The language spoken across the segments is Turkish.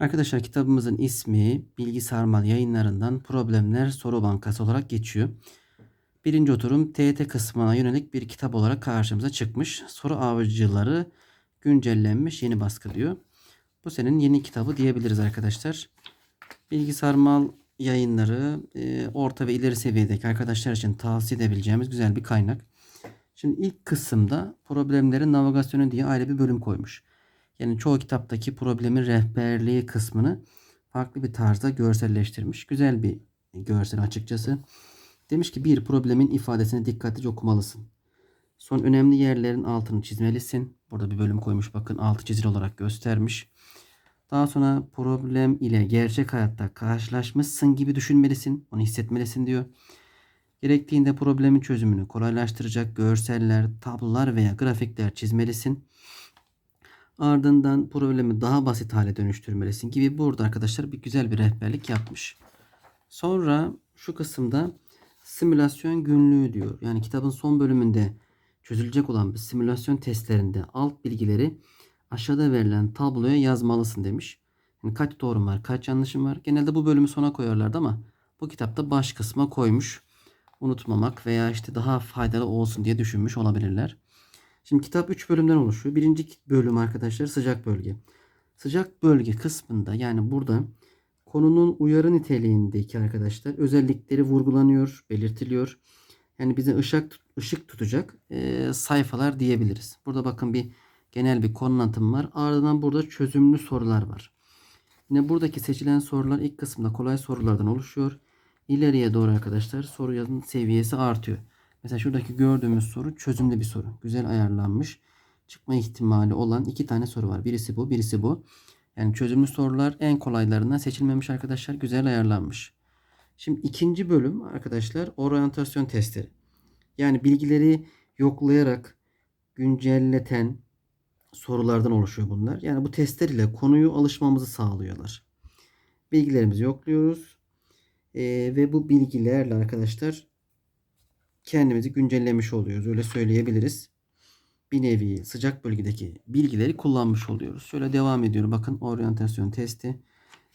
Arkadaşlar kitabımızın ismi Bilgi Sarmal yayınlarından Problemler Soru Bankası olarak geçiyor. Birinci oturum TET kısmına yönelik bir kitap olarak karşımıza çıkmış. Soru avcıları güncellenmiş yeni baskı diyor. Bu senin yeni kitabı diyebiliriz arkadaşlar. Bilgi Sarmal yayınları e, orta ve ileri seviyedeki arkadaşlar için tavsiye edebileceğimiz güzel bir kaynak. Şimdi ilk kısımda problemlerin navigasyonu diye ayrı bir bölüm koymuş. Yani çoğu kitaptaki problemin rehberliği kısmını farklı bir tarzda görselleştirmiş. Güzel bir görsel açıkçası. Demiş ki bir problemin ifadesini dikkatlice okumalısın. Son önemli yerlerin altını çizmelisin. Burada bir bölüm koymuş bakın altı çizili olarak göstermiş. Daha sonra problem ile gerçek hayatta karşılaşmışsın gibi düşünmelisin. Onu hissetmelisin diyor. Gerektiğinde problemin çözümünü kolaylaştıracak görseller, tablolar veya grafikler çizmelisin. Ardından problemi daha basit hale dönüştürmelisin gibi burada arkadaşlar bir güzel bir rehberlik yapmış. Sonra şu kısımda simülasyon günlüğü diyor. Yani kitabın son bölümünde çözülecek olan bir simülasyon testlerinde alt bilgileri aşağıda verilen tabloya yazmalısın demiş. Yani kaç doğrum var, kaç yanlışım var. Genelde bu bölümü sona koyarlardı ama bu kitapta baş kısma koymuş. Unutmamak veya işte daha faydalı olsun diye düşünmüş olabilirler. Şimdi kitap 3 bölümden oluşuyor. Birinci bölüm arkadaşlar sıcak bölge. Sıcak bölge kısmında yani burada konunun uyarı niteliğindeki arkadaşlar özellikleri vurgulanıyor, belirtiliyor. Yani bize ışık ışık tutacak e, sayfalar diyebiliriz. Burada bakın bir genel bir konu anlatım var. Ardından burada çözümlü sorular var. Yine buradaki seçilen sorular ilk kısımda kolay sorulardan oluşuyor. İleriye doğru arkadaşlar soru yazım seviyesi artıyor. Mesela şuradaki gördüğümüz soru çözümlü bir soru. Güzel ayarlanmış. Çıkma ihtimali olan iki tane soru var. Birisi bu, birisi bu. Yani çözümlü sorular en kolaylarından seçilmemiş arkadaşlar. Güzel ayarlanmış. Şimdi ikinci bölüm arkadaşlar oryantasyon testleri. Yani bilgileri yoklayarak güncelleten sorulardan oluşuyor bunlar. Yani bu testler ile konuyu alışmamızı sağlıyorlar. Bilgilerimizi yokluyoruz. Ee, ve bu bilgilerle arkadaşlar kendimizi güncellemiş oluyoruz. Öyle söyleyebiliriz. Bir nevi sıcak bölgedeki bilgileri kullanmış oluyoruz. Şöyle devam ediyorum. Bakın oryantasyon testi.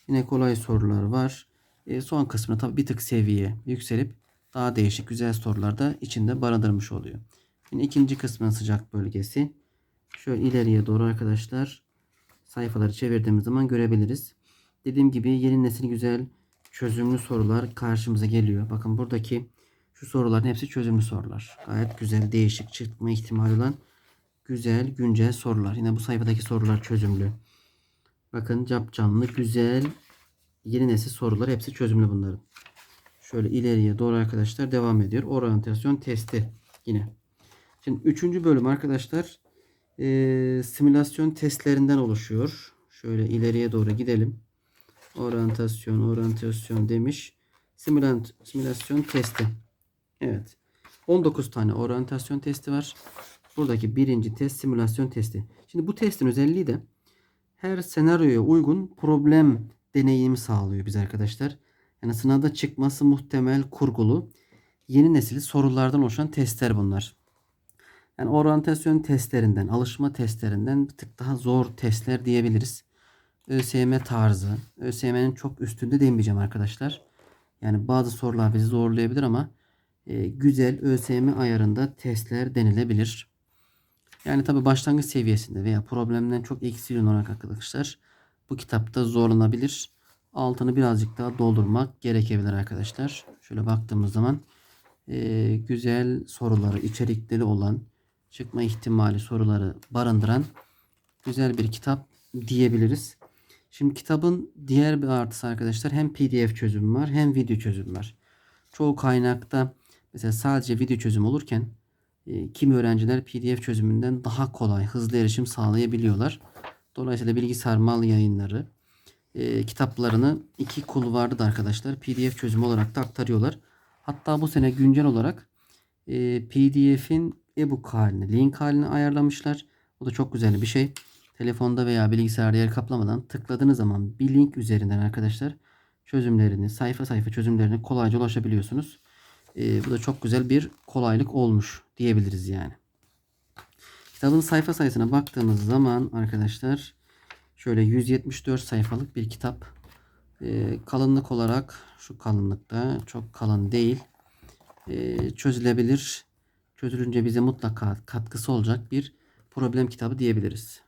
Yine kolay sorular var. E, son kısmına tabii bir tık seviye yükselip daha değişik güzel sorular da içinde barındırmış oluyor. Yine ikinci kısmın sıcak bölgesi. Şöyle ileriye doğru arkadaşlar sayfaları çevirdiğimiz zaman görebiliriz. Dediğim gibi yeni nesil güzel çözümlü sorular karşımıza geliyor. Bakın buradaki şu soruların hepsi çözümlü sorular. Gayet güzel, değişik çıkma ihtimali olan güzel, güncel sorular. Yine bu sayfadaki sorular çözümlü. Bakın cap canlı, güzel, yeni nesil sorular hepsi çözümlü bunların. Şöyle ileriye doğru arkadaşlar devam ediyor. Oryantasyon testi yine. Şimdi üçüncü bölüm arkadaşlar e, simülasyon testlerinden oluşuyor. Şöyle ileriye doğru gidelim. Oryantasyon, oryantasyon demiş. Simülant, simülasyon testi. Evet. 19 tane oryantasyon testi var. Buradaki birinci test simülasyon testi. Şimdi bu testin özelliği de her senaryoya uygun problem deneyimi sağlıyor biz arkadaşlar. Yani sınavda çıkması muhtemel kurgulu yeni nesil sorulardan oluşan testler bunlar. Yani oryantasyon testlerinden, alışma testlerinden bir tık daha zor testler diyebiliriz. ÖSYM tarzı. ÖSYM'nin çok üstünde demeyeceğim arkadaşlar. Yani bazı sorular bizi zorlayabilir ama e, güzel ÖSYM ayarında testler denilebilir. Yani tabi başlangıç seviyesinde veya problemden çok eksi olarak arkadaşlar bu kitapta zorlanabilir. Altını birazcık daha doldurmak gerekebilir arkadaşlar. Şöyle baktığımız zaman e, güzel soruları içerikleri olan çıkma ihtimali soruları barındıran güzel bir kitap diyebiliriz. Şimdi kitabın diğer bir artısı arkadaşlar hem PDF çözümü var hem video çözümü var. Çoğu kaynakta mesela sadece video çözüm olurken e, kimi öğrenciler PDF çözümünden daha kolay, hızlı erişim sağlayabiliyorlar. Dolayısıyla bilgisayar mal yayınları e, kitaplarını iki kulvarda da arkadaşlar PDF çözümü olarak da aktarıyorlar. Hatta bu sene güncel olarak e, PDF'in e-book halini, link halini ayarlamışlar. O da çok güzel bir şey. Telefonda veya bilgisayarda yer kaplamadan tıkladığınız zaman bir link üzerinden arkadaşlar çözümlerini, sayfa sayfa çözümlerini kolayca ulaşabiliyorsunuz. E, bu da çok güzel bir kolaylık olmuş diyebiliriz yani. Kitabın sayfa sayısına baktığımız zaman arkadaşlar Şöyle 174 sayfalık bir kitap. Ee, kalınlık olarak şu kalınlıkta çok kalın değil. Ee, çözülebilir. Çözülünce bize mutlaka katkısı olacak bir problem kitabı diyebiliriz.